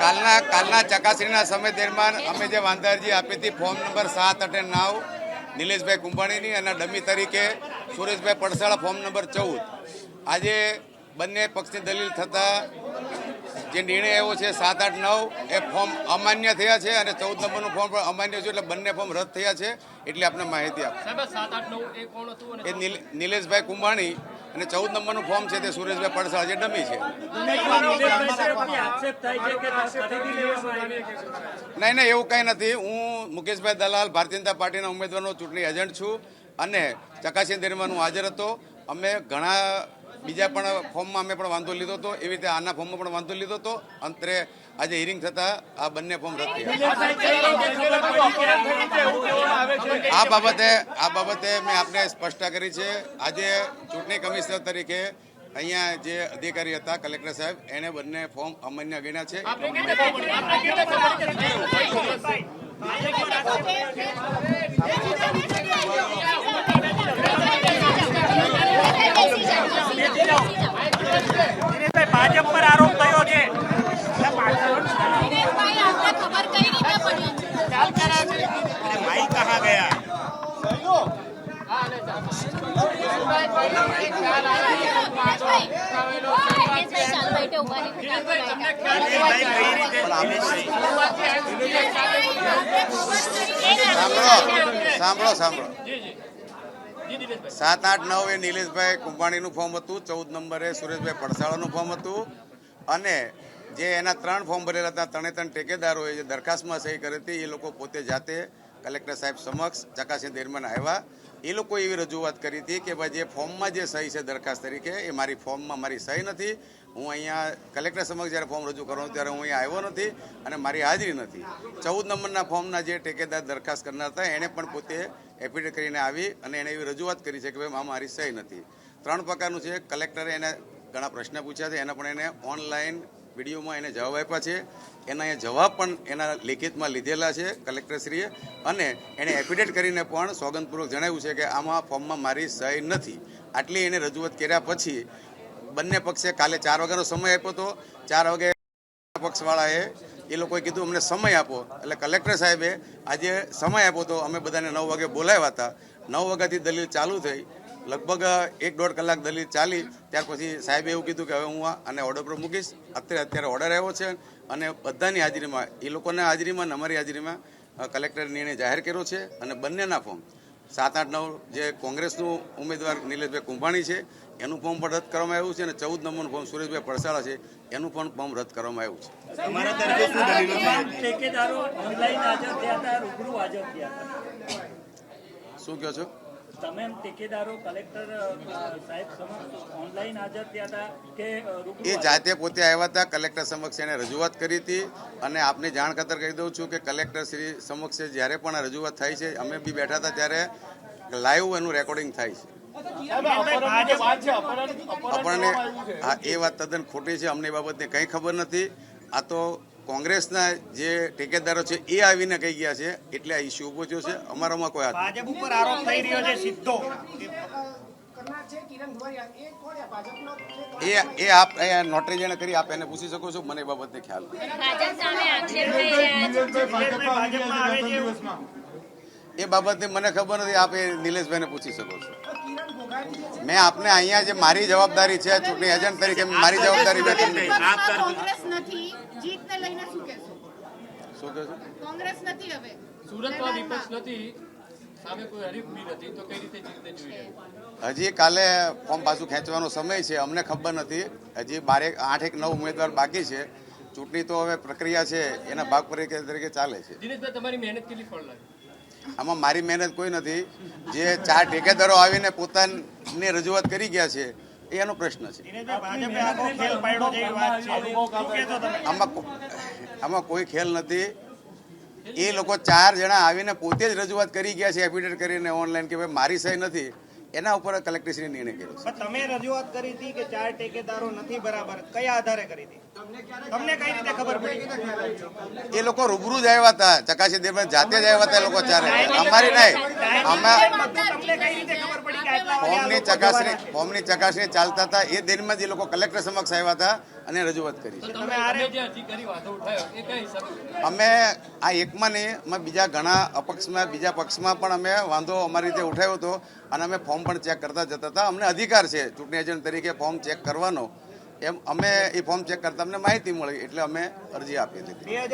કાલના કાલના ચકાસણીના સમય દરમિયાન અમે જે વાંધારજી આપી હતી ફોર્મ નંબર સાત અને નવ નિલેશભાઈ કુંભાણીની અને ડમી તરીકે સુરેશભાઈ પડસાળા ફોર્મ નંબર ચૌદ. આજે બંને પક્ષની દલીલ થતાં જે નિર્ણય આવ્યો છે સાત આઠ નવ એ ફોર્મ અમાન્ય થયા છે અને ચૌદ નંબરનું ફોર્મ પણ અમાન્ય છે એટલે બંને ફોર્મ રદ થયા છે એટલે આપણે માહિતી આપ. એ નિલેશભાઈ કુંભાણી અને ચૌદ નંબરનું ફોર્મ છે તે સુરેશભાઈ પડસા જે ડમી છે. નહીં નહીં, એવું કંઈ નથી. હું મુકેશભાઈ દલાલ, ભારતીય જનતા પાર્ટીના ઉમેદવારનો ચૂંટણી એજન્ટ છું અને ચકાસી દરમિયાન હું હાજર હતો. અમે ઘણા બીજા પણ ફોર્મમાં અમે પણ વાંધો લીધો હતો. એવી રીતે આના ફોર્મમાં પણ વાંધો લીધો હતો. અંતરે આજે હિયરિંગ થતાં આ બંને ફોર્મ રદ થયા. આ બાબતે આ બાબતે મેં આપને સ્પષ્ટતા કરી છે. આજે ચૂંટણી કમિશનર તરીકે અહીંયા જે અધિકારી હતા કલેક્ટર સાહેબ એણે બંને ફોર્મ અમાન્ય ગણ્યા છે. દિનેશભાઈ ભાજપ પર આરોપ થયો છે ખબર કઈ રીતે પડી ભાઈ કહા ગયા ચાલ બેઠે ઊભા દિનેશભાઈ કઈ રીતે સાંભળો સાંભળો. સાત, આઠ, નવ એ નિલેશભાઈ કુંભાણીનું ફોર્મ હતું, ચૌદ નંબરે સુરેશભાઈ પડસાળાનું ફોર્મ હતું. અને જે એના ત્રણ ફોર્મ ભરેલા હતા, ત્રણે ત્રણ ટેકેદારોએ જે દરખાસ્તમાં સહી કરી હતી, એ લોકો પોતે જાતે કલેક્ટર સાહેબ સમક્ષ ચકાસણી દરમિયાન આવ્યા. એ લોકો એવી રજૂઆત કરી હતી કે ભાઈ જે ફોર્મમાં જે સહી છે દરખાસ્ત તરીકે, એ મારી ફોર્મમાં મારી સહી નથી. હું અહીંયા કલેક્ટર સમક્ષ જ્યારે ફોર્મ રજૂ કરવાનું ત્યારે હું અહીંયા આવ્યો નથી અને મારી હાજરી નથી. ચૌદ નંબરના ફોર્મના જે ટેકેદાર દરખાસ્ત કરનાર હતા, એણે પણ પોતે એફિડેવિટ કરીને આવી અને એણે એવી રજૂઆત કરી છે કે ભાઈ, આમાં મારી સહી નથી. ત્રણ પ્રકારનું છે. કલેક્ટરે એને ઘણા પ્રશ્ન પૂછ્યા છે. એના પણ એને ઓનલાઈન વિડીયોમાં એને જવાબ આપ્યા છે. એના એ જવાબ પણ એના લિખિતમાં લીધેલા છે કલેક્ટરશ્રીએ. અને એણે એફિડેટ કરીને પણ સોગંદપૂર્વક જણાવ્યું છે કે આમાં ફોર્મમાં મારી સહી નથી. આટલી એને રજૂઆત કર્યા પછી બંને પક્ષે કાલે ચાર વાગ્યાનો સમય આપ્યો હતો. ચાર વાગે પક્ષવાળાએ એ લોકોએ કીધું, અમને સમય આપો. એટલે કલેક્ટર સાહેબે આજે સમય આપ્યો તો અમે બધાને નવ વાગે બોલાવ્યા હતા. નવ વાગ્યાથી દલીલ ચાલુ થઈ. લગભગ એક દોઢ કલાક દલીલ ચાલી ત્યાર પછી સાહેબે એવું કીધું કે હવે હું આ આને ઓર્ડર પર મૂકીશ. અત્યારે અત્યારે ઓર્ડર આવ્યો છે અને બધાની હાજરીમાં એ લોકોના હાજરીમાં અને અમારી હાજરીમાં કલેક્ટરે નિર્ણય જાહેર કર્યો છે અને બંનેના ફોર્મ સાત આઠ નવ જે કોંગ્રેસનું ઉમેદવાર નિલેશભાઈ કુંભાણી છે એનું ફોર્મ પણ રદ કરવામાં આવ્યું છે અને ચૌદ નંબરનું ફોર્મ સુરેશભાઈ પડસાળા છે એનું પણ ફોર્મ રદ કરવામાં આવ્યું છે. શું કહો છો? તમે એમ ટેકેદારો કલેક્ટર સાહેબ સમક્ષ ઓનલાઈન હાજર થયા હતા કે એ જાતે પોતે આવ્યા હતા કલેક્ટર સમક્ષ એને રજૂઆત કરી હતી અને આપને જાણ ખાતર કહી દઉં છું કે કલેક્ટર શ્રી સમક્ષ જ્યારે પણ રજૂઆત થાય છે અમે બી બેઠા હતા ત્યારે લાઈવ એનું રેકોર્ડિંગ થાય છે. આપણને હા એ વાત તદ્દન ખોટી છે અમને એ બાબતને કંઈ ખબર નથી. આ તો કોંગ્રેસના જે ટેકેદારો છે એ આવીને કહી ગયા છે એટલે આ ઇસ્યુ ઊભો થયો છે. અમારામાં કોઈ હાથ ભાજપ ઉપર આરોપ થઈ રહ્યો છે સીધો. એ એ આપ અહીંયા નોટરી જેને કરી આપ એને પૂછી શકો છો મને એ બાબતને ખ્યાલ એ બાબતે મને ખબર નથી આપ એ નિલેશભાઈને પૂછી શકો છો. મેં આપને અહીંયા જે મારી જવાબદારી છે ચૂંટણી એજન્ટ તરીકે મારી જવાબદારી મેં નથી જીતને લઈને શું કહેશો? શું કહો છો કોંગ્રેસ નથી હવે. સુરતમાં વિપક્ષ નથી સામે કોઈ હરીફ બી નથી તો કઈ રીતે જીતને જોઈ રહ્યા હજી કાલે ફોર્મ પાછું ખેંચવાનો સમય છે અમને ખબર નથી. હજી બારેક આઠ એક નવ ઉમેદવાર બાકી છે. ચૂંટણી તો હવે પ્રક્રિયા છે એના ભાગ તરીકે તરીકે ચાલે છે. દિનેશભાઈ તમારી મહેનત કેટલી ફળ લાગી? આમાં મારી મહેનત કોઈ નથી. જે ચાર ઠેકેદારો આવીને પોતાની રજૂઆત કરી ગયા છે એ એનો પ્રશ્ન છે. આમાં આમાં કોઈ ખેલ નથી. એ લોકો ચાર જણા આવીને પોતે જ રજૂઆત કરી ગયા છે એફિડેટ કરીને ઓનલાઈન કે ભાઈ મારી સહી નથી. એના ઉપર કલેક્ટરશ્રીએ નિર્ણય કર્યો છે. તમે રજૂઆત કરી હતી કે ચાર ટેકેદારો નથી બરાબર કયા આધારે કરી હતી? તમને કઈ રીતે ખબર પડી? એ લોકો રૂબરૂ જ આવ્યા હતા ચકાસી દરમિયાન જાતે જ આવ્યા હતા એ લોકો ચારે. અમારી નહીં અમે તમને કઈ રીતે ખબર પડી કે આટલા વાગે આ ફોર્મની ચકાસણી ફોર્મની ચકાસણી ચાલતા હતા એ દિનમાં જ એ લોકો કલેક્ટર સમક્ષ આવ્યા હતા અને રજૂઆત કરી અમે આ એકમાં નહીં અમે બીજા ઘણા અપક્ષમાં બીજા પક્ષમાં પણ અમે વાંધો અમારી રીતે ઉઠાવ્યો હતો અને અમે ફોર્મ પણ ચેક કરતા જતા હતા. અમને અધિકાર છે ચૂંટણી એજન્ટ તરીકે ફોર્મ ચેક કરવાનો. એમ અમે એ ફોર્મ ચેક કરતા અમને માહિતી મળી, એટલે અમે અરજી આપી હતી